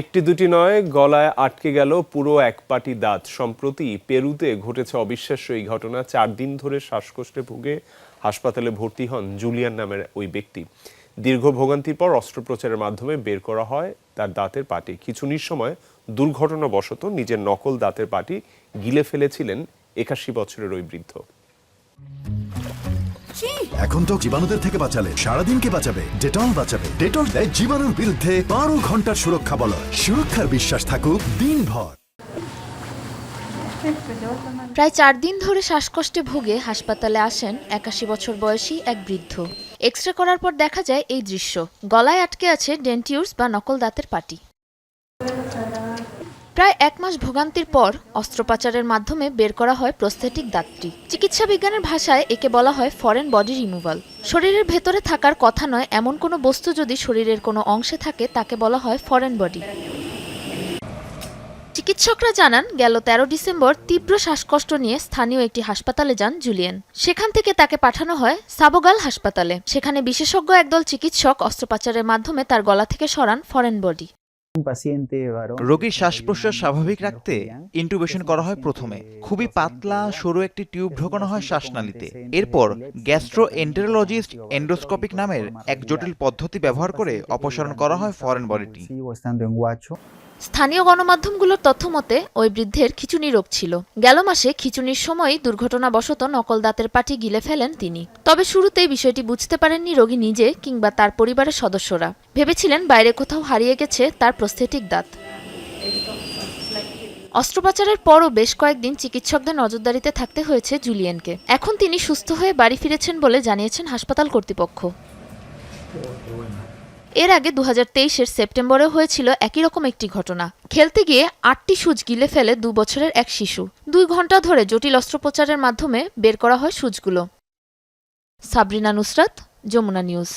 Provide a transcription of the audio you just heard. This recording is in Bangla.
একটি দুটি নয়, গলায় আটকে গেল পুরো এক পাটি দাঁত। সম্প্রতি পেরুতে ঘটেছে অবিশ্বাস্য এই ঘটনা। চার দিন ধরে শ্বাসকষ্টে ভুগে হাসপাতালে ভর্তি হন জুলিয়ান নামের ওই ব্যক্তি। দীর্ঘ ভোগান্তির পর অস্ত্রোপচারের মাধ্যমে বের করা হয় তার দাঁতের পাটি। কিছু সময় দুর্ঘটনাবশত নিজের নকল দাঁতের পাটি গিলে ফেলেছিলেন একাশি বছরের ওই বৃদ্ধ। এখন তো জীবাণুদের থেকে বাঁচালে সারাদিনকে বাঁচাবে ডেটল বাঁচাবে। ডেটল দেয় জীবাণুর বিরুদ্ধে বারো ঘণ্টার সুরক্ষা বলয় সুরক্ষার বিশ্বাস থাকুক দিনভর। প্রায় চার দিন ধরে শ্বাসকষ্টে ভুগে হাসপাতালে আসেন একাশি বছর বয়সী এক বৃদ্ধ। এক্স রে করার পর দেখা যায় এই দৃশ্য। গলায় আটকে আছে ডেন্টিউরস বা নকল দাঁতের পাটি। প্রায় এক মাস ভোগান্তির পর অস্ত্রোপচারের মাধ্যমে বের করা হয় প্রস্থেটিক দাঁতটি। চিকিৎসা বিজ্ঞানের ভাষায় একে বলা হয় ফরেন বডি রিমুভাল শরীরের ভেতরে থাকার কথা নয়, এমন কোনো বস্তু যদি শরীরের কোনো অংশে থাকে, তাকে বলা হয় ফরেন বডি চিকিৎসকরা জানান, গেল তেরো ডিসেম্বর তীব্র শ্বাসকষ্ট নিয়ে স্থানীয় একটি হাসপাতালে যান জুলিয়েন। সেখান থেকে তাকে পাঠানো হয় সাবোগাল হাসপাতালে। সেখানে বিশেষজ্ঞ একদল চিকিৎসক অস্ত্রোপচারের মাধ্যমে তার গলা থেকে সরান ফরেন বডি. রোগীর শ্বাস প্রশ্বাস স্বাভাবিক রাখতে ইন্টুবেশন করা হয় প্রথমে। খুবই পাতলা সরু একটি টিউব ঢোকানো হয় শ্বাসনালীতে এরপর গ্যাস্ট্রো এন্টেরোলজিস্ট এন্ডোস্কোপিক নামের এক জটিল পদ্ধতি ব্যবহার করে অপসারণ করা হয় ফরেন বডিটি স্থানীয় গণমাধ্যমগুলোর তথ্য মতে, ওই বৃদ্ধের খিচুনি রোগ ছিল। গেল মাসে খিচুনির সময় দুর্ঘটনাবশত নকল দাঁতের পাটি গিলে ফেলেন তিনি। তবে শুরুতেই বিষয়টি বুঝতে পারেননি রোগী নিজে কিংবা তার পরিবারের সদস্যরা। ভেবেছিলেন বাইরে কোথাও হারিয়ে গেছে তার প্রস্থেটিক দাঁত। অস্ত্রোপচারের পরও বেশ কয়েকদিন চিকিৎসকদের নজরদারিতে থাকতে হয়েছে জুলিয়েনকে। এখন তিনি সুস্থ হয়ে বাড়ি ফিরেছেন বলে জানিয়েছেন হাসপাতাল কর্তৃপক্ষ। এর আগে দু হাজার তেইশের সেপ্টেম্বরেও হয়েছিল একই রকম একটি ঘটনা। খেলতে গিয়ে আটটি সুচ গিলে ফেলে দু বছরের এক শিশু। দুই ঘণ্টা ধরে জটিল অস্ত্রোপচারের মাধ্যমে বের করা হয় সুচগুলো সাবরিনা নুসরাত, যমুনা নিউজ।